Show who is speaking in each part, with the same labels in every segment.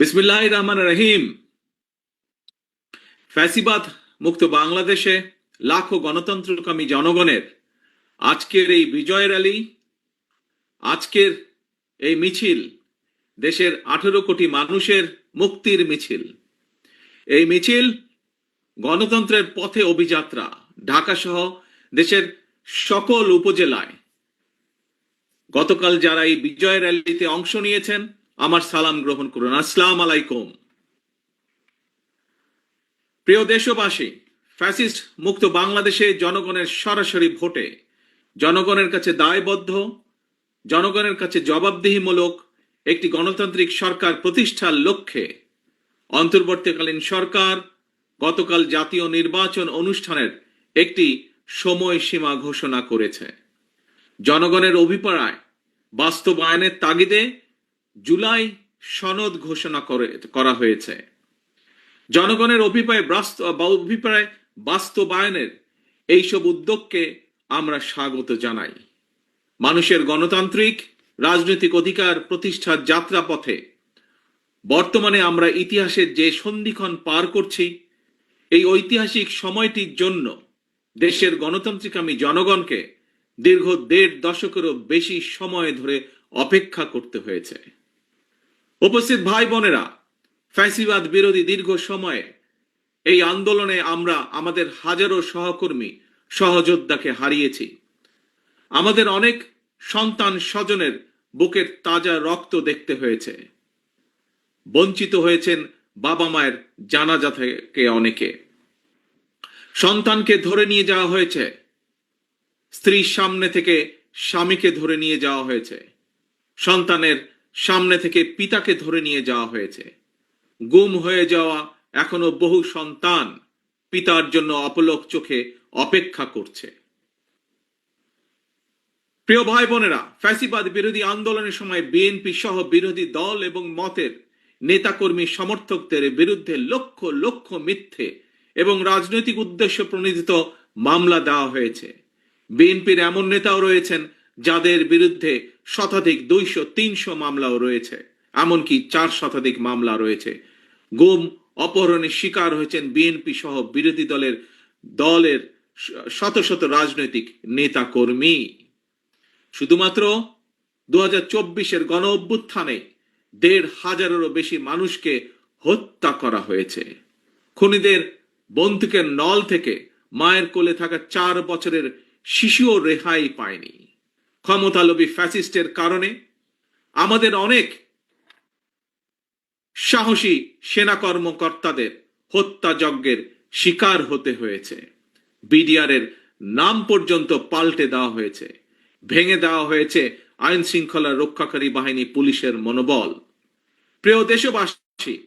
Speaker 1: বিসমিল্লাহ রহমান রহিম। ফ্যাসিবাদ মুক্ত বাংলাদেশে লাখো গণতন্ত্রকামী জনগণের আজকের এই বিজয় র্যালি, আজকের এই মিছিল দেশের আঠেরো কোটি মানুষের মুক্তির মিছিল। এই মিছিল গণতন্ত্রের পথে অভিযাত্রা ঢাকা সহ দেশের সকল উপজেলায়। গতকাল যারা এই বিজয় র্যালিতে অংশ নিয়েছেন আমার সালাম গ্রহণ করুন। আসসালাম আলাইকুম। প্রিয় দেশবাসী, ফ্যাসিস্ট মুক্ত বাংলাদেশে জনগণের সরাসরি ভোটে, জনগণের কাছে দায়বদ্ধ, জনগণের কাছে জবাবদিহিমূলক একটি গণতান্ত্রিক সরকার প্রতিষ্ঠার লক্ষ্যে অন্তর্বর্তীকালীন সরকার গতকাল জাতীয় নির্বাচন অনুষ্ঠানের একটি সময়সীমা ঘোষণা করেছে। জনগণের অভিপ্রায় বাস্তবায়নের তাগিদে জুলাই সনদ ঘোষণা করে, করা হয়েছে। জনগণের অভিপ্রায় অভিপ্রায় বাস্তবায়নের এইসব উদ্যোগকে আমরা স্বাগত জানাই। মানুষের গণতান্ত্রিক, রাজনৈতিক অধিকার প্রতিষ্ঠার যাত্রাপথে বর্তমানে আমরা ইতিহাসের যে সন্ধিক্ষণ পার করছি, এই ঐতিহাসিক সময়টির জন্য দেশের গণতান্ত্রিক আমি জনগণকে দীর্ঘ দেড় দশকেরও বেশি সময় ধরে অপেক্ষা করতে হয়েছে। উপস্থিত ভাই বোনেরা, ফ্যাসিবাদ বিরোধী দীর্ঘ সময়ে এই আন্দোলনে আমরা আমাদের হাজারো সহকর্মী, সহযোদ্ধাকে হারিয়েছি। আমাদের অনেক সন্তান স্বজনের বুকের তাজা রক্ত দেখতে হয়েছে। বঞ্চিত হয়েছেন বাবা মায়ের জানাজা থেকে অনেকে। সন্তানকে ধরে নিয়ে যাওয়া হয়েছে। স্ত্রীর সামনে থেকে স্বামীকে ধরে নিয়ে যাওয়া হয়েছে। সন্তানের সামনে থেকে পিতাকে ধরে নিয়ে যাওয়া হয়েছে। গুম হয়ে যাওয়া এখনও বহু সন্তান পিতার জন্য অপলক চোখে অপেক্ষা করছে। প্রিয় ভাই বোনেরা ফ্যাসিবাদ বিরোধী আন্দোলনের সময় বিএনপি সহ বিরোধী দল এবং মতের নেতাকর্মী সমর্থকদের বিরুদ্ধে লক্ষ লক্ষ মিথ্যে এবং রাজনৈতিক উদ্দেশ্য প্রণোদিত মামলা দেওয়া হয়েছে। বিএনপির এমন নেতাও রয়েছেন যাদের বিরুদ্ধে শতাধিক দুইশো, তিনশো মামলাও রয়েছে, এমনকি চার শতাধিক মামলা রয়েছে। গুম, অপহরণের শিকার হয়েছেন বিএনপি সহ বিরোধী দলের দলের শত শত রাজনৈতিক নেতা কর্মী শুধুমাত্র দু হাজার চব্বিশের গণ অভ্যুত্থানে দেড় হাজারেরও বেশি মানুষকে হত্যা করা হয়েছে। খুনিদের বন্দুকের নল থেকে মায়ের কোলে থাকা চার বছরের শিশুও রেহাই পায়নি। ক্ষমতালোভী ফ্যাসিস্টের কারণে আমাদের অনেক সাহসী সেনা কর্মকর্তাদের হত্যাযজ্ঞের শিকার হতে হয়েছে। বিডিআরের নাম পর্যন্ত পাল্টে দেওয়া হয়েছে। ভেঙে দেওয়া হয়েছে আইন শৃঙ্খলা রক্ষাকারী বাহিনী পুলিশের মনোবল। প্রিয় দেশবাসী,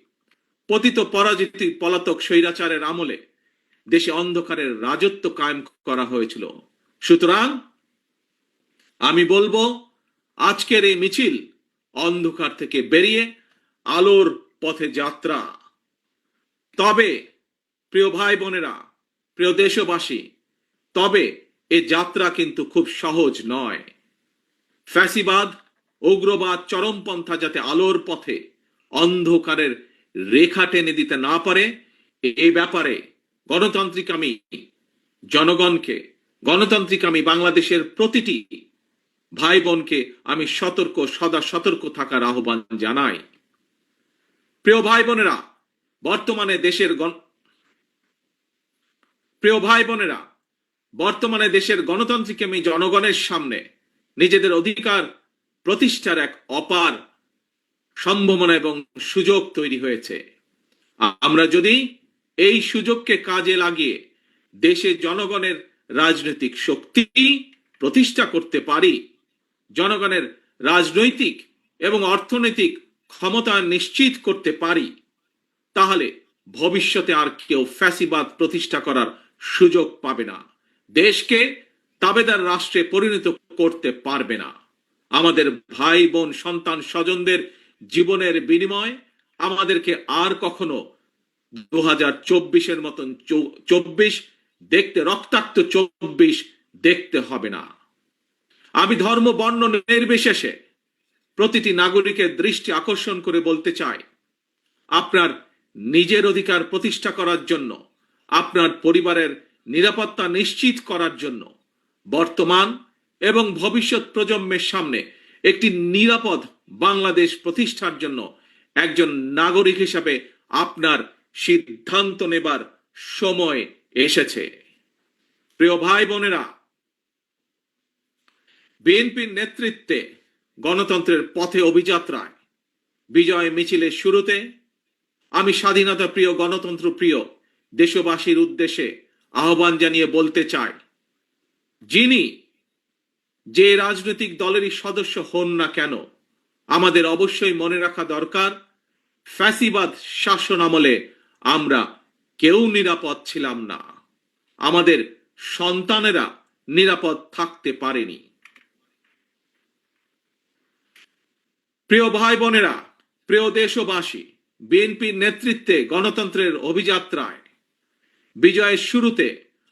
Speaker 1: পতিত পরাজিত পলাতক স্বৈরাচারের আমলে দেশে অন্ধকারের রাজত্ব কায়েম করা হয়েছিল। সুতরাং আমি বলব, আজকের এই মিছিল অন্ধকার থেকে বেরিয়ে আলোর পথে যাত্রা। তবে, প্রিয় ভাই বোনেরা, প্রিয় দেশবাসী, তবে এ যাত্রা কিন্তু খুব সহজ নয়। ফ্যাসিবাদ, উগ্রবাদ, চরমপন্থা যাতে আলোর পথে অন্ধকারের রেখা টেনে দিতে না পারে এই ব্যাপারে গণতান্ত্রিক আমি, জনগণকে, গণতান্ত্রিক আমি বাংলাদেশের প্রতিটি ভাই বোনকে আমি সতর্ক, সদা সতর্ক থাকার আহ্বান জানাই। প্রিয় ভাই বোনেরা বর্তমানে দেশের প্রিয় ভাই বোনেরা বর্তমানে দেশের গণতান্ত্রিক আমি জনগণের সামনে নিজেদের অধিকার প্রতিষ্ঠার এক অপার সম্ভাবনা এবং সুযোগ তৈরি হয়েছে। আমরা যদি এই সুযোগকে কাজে লাগিয়ে দেশে জনগণের রাজনৈতিক শক্তি প্রতিষ্ঠা করতে পারি জনগণের রাজনৈতিক এবং অর্থনৈতিক ক্ষমতা নিশ্চিত করতে পারি, তাহলে ভবিষ্যতে আর কেউ ফ্যাসিবাদ প্রতিষ্ঠা করার সুযোগ পাবে না। দেশকে তাবেদার রাষ্ট্রে পরিণত করতে পারবে না। আমাদের ভাই বোন সন্তান, স্বজনদের জীবনের বিনিময় আমাদেরকে আর কখনো দু হাজার চব্বিশের মতন চব্বিশ দেখতে, রক্তাক্ত চব্বিশ দেখতে হবে না। আমি ধর্ম, বর্ণ নির্বিশেষে প্রতিটি নাগরিকের দৃষ্টি আকর্ষণ করে বলতে চাই, আপনার নিজের অধিকার প্রতিষ্ঠা করার জন্য, আপনার পরিবারের নিরাপত্তা নিশ্চিত করার জন্য, বর্তমান এবং ভবিষ্যৎ প্রজন্মের সামনে একটি নিরাপদ বাংলাদেশ প্রতিষ্ঠার জন্য একজন নাগরিক হিসাবে আপনার সিদ্ধান্ত নেবার সময় এসেছে। প্রিয় ভাই বোনেরা বিএনপির নেতৃত্বে গণতন্ত্রের পথে অভিযাত্রায় বিজয় মিছিলের শুরুতে আমি স্বাধীনতা প্রিয়, গণতন্ত্র প্রিয় দেশবাসীর উদ্দেশ্যে আহ্বান জানিয়ে বলতে চাই, যিনি যে রাজনৈতিক দলেরই সদস্য হন না কেন, আমাদের অবশ্যই মনে রাখা দরকার, ফ্যাসিবাদ শাসন আমলে আমরা কেউ নিরাপদ ছিলাম না। আমাদের সন্তানেরা নিরাপদ থাকতে পারেনি। প্রিয় ভাই বোনেরা প্রিয় দেশবাসী বিএনপির নেতৃত্বে গণতন্ত্রের অভিযাত্রায়, বিজয়ের শুরুতে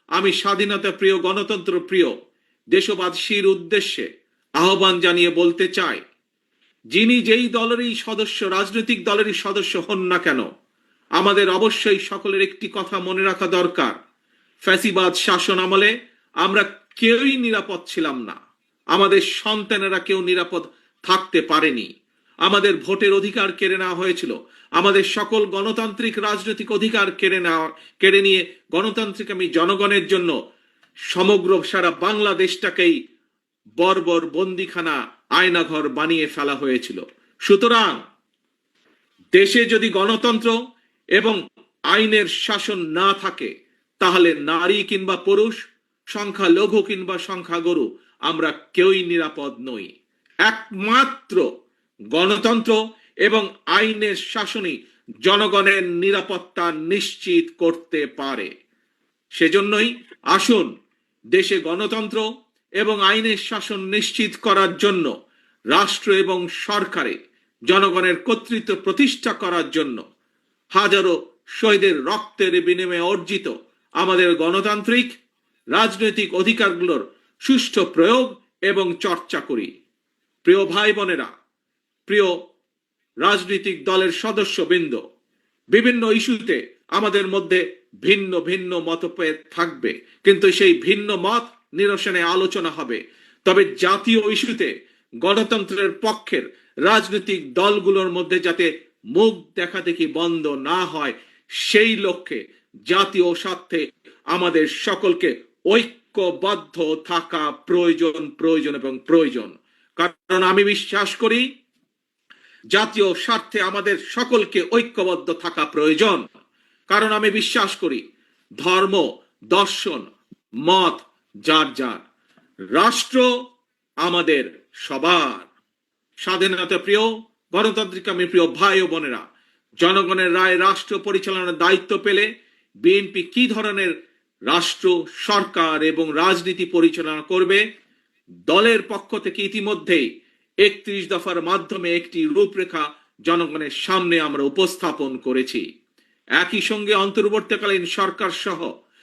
Speaker 1: আমি স্বাধীনতা প্রিয়, গণতন্ত্র প্রিয়, দেশবাসীর উদ্দেশ্যে আহ্বান জানিয়ে বলতে চাই, যিনি যেই দলেরই সদস্য, রাজনৈতিক দলেরই সদস্য হন না কেন, আমাদের অবশ্যই সকলের একটি কথা মনে রাখা দরকার, ফ্যাসিবাদ শাসন আমলে আমরা কেউই নিরাপদ ছিলাম না, আমাদের সন্তানেরা কেউ নিরাপদ থাকতে পারেনি। আমাদের ভোটের অধিকার কেড়ে নেওয়া হয়েছিল। আমাদের সকল গণতান্ত্রিক রাজনৈতিক অধিকার কেড়ে নেওয়া, কেড়ে নিয়ে গণতান্ত্রিক আমি জনগণের জন্য সমগ্র সারা বাংলাদেশটাকেই বর্বর বন্দিখানা আয়নাঘর বানিয়ে ফেলা হয়েছিল। সুতরাং দেশে যদি গণতন্ত্র এবং আইনের শাসন না থাকে, তাহলে নারী কিংবা পুরুষ সংখ্যা লঘু কিংবা সংখ্যা গরু আমরা কেউই নিরাপদ নই। একমাত্র গণতন্ত্র এবং আইনের শাসনই জনগণের নিরাপত্তা নিশ্চিত করতে পারে। সেজন্যই আসুন দেশে গণতন্ত্র এবং আইনের শাসন নিশ্চিত করার জন্য, রাষ্ট্র এবং সরকারে জনগণের কর্তৃত্ব প্রতিষ্ঠা করার জন্য হাজারো শহীদের রক্তের বিনিময়ে অর্জিত আমাদের গণতান্ত্রিক, রাজনৈতিক অধিকারগুলোর সুষ্ঠু প্রয়োগ এবং চর্চা করি। প্রিয় ভাই বোনেরা প্রিয় রাজনৈতিক দলের সদস্যবৃন্দ, বিভিন্ন ইস্যুতে আমাদের মধ্যে ভিন্ন ভিন্ন মতভেদ থাকবে, কিন্তু সেই ভিন্ন মত নিরসনে আলোচনা হবে। তবে জাতীয় ইস্যুতে গণতন্ত্রের পক্ষের রাজনৈতিক দলগুলোর মধ্যে যাতে মুখ দেখা দেখি বন্ধ না হয়, সেই লক্ষ্যে জাতীয় স্বার্থে আমাদের সকলকে ঐক্যবদ্ধ থাকা প্রয়োজন প্রয়োজন এবং প্রয়োজন। কারণ আমি বিশ্বাস করি জাতীয় স্বার্থে আমাদের সকলকে ঐক্যবদ্ধ থাকা প্রয়োজন। কারণ আমি বিশ্বাস করি, ধর্ম, দর্শন, মত, যার যার, রাষ্ট্র আমাদের সবার। স্বাধীনতা প্রিয়, গণতান্ত্রিক আমি প্রিয় ভাই ও বোনেরা, জনগণের রায় রাষ্ট্র পরিচালনার দায়িত্ব পেলে বিএনপি কি ধরনের রাষ্ট্র, সরকার এবং রাজনীতি পরিচালনা করবে, দলের পক্ষ থেকে ইতিমধ্যেই একত্রিশ দফার মাধ্যমে একটি রূপরেখা জনগণের সামনে আমরা উপস্থাপন করেছি। একই সঙ্গে অন্তর্বর্তীকালীন সরকার সহ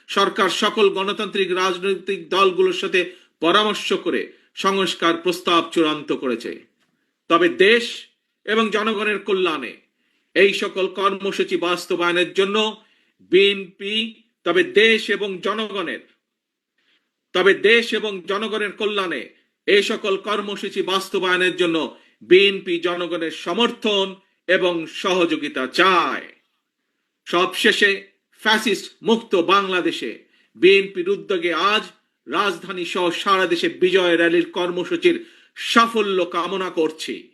Speaker 1: সরকার সকল গণতান্ত্রিক রাজনৈতিক দলগুলোর সাথে পরামর্শ করে সংস্কার প্রস্তাব চূড়ান্ত করেছে। তবে দেশ এবং জনগণের কল্যাণে এই সকল কর্মসূচি বাস্তবায়নের জন্য বিএনপি, তবে দেশ এবং জনগণের, তবে দেশ এবং জনগণের কল্যাণে এই সকল কর্মসূচি বাস্তবায়নের জন্য বিএনপি জনগণের সমর্থন এবং সহযোগিতা চায়। সবশেষে ফ্যাসিস্ট মুক্ত বাংলাদেশে বিএনপির উদ্যোগে আজ রাজধানী সহ সারা দেশে বিজয় র্যালির কর্মসূচির সাফল্য কামনা করছি।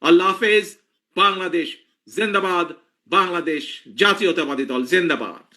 Speaker 1: আল্লাহ হাফেজ, বাংলাদেশ জিন্দাবাদ, বাংলাদেশ জাতীয়তাবাদী দল জিন্দাবাদ।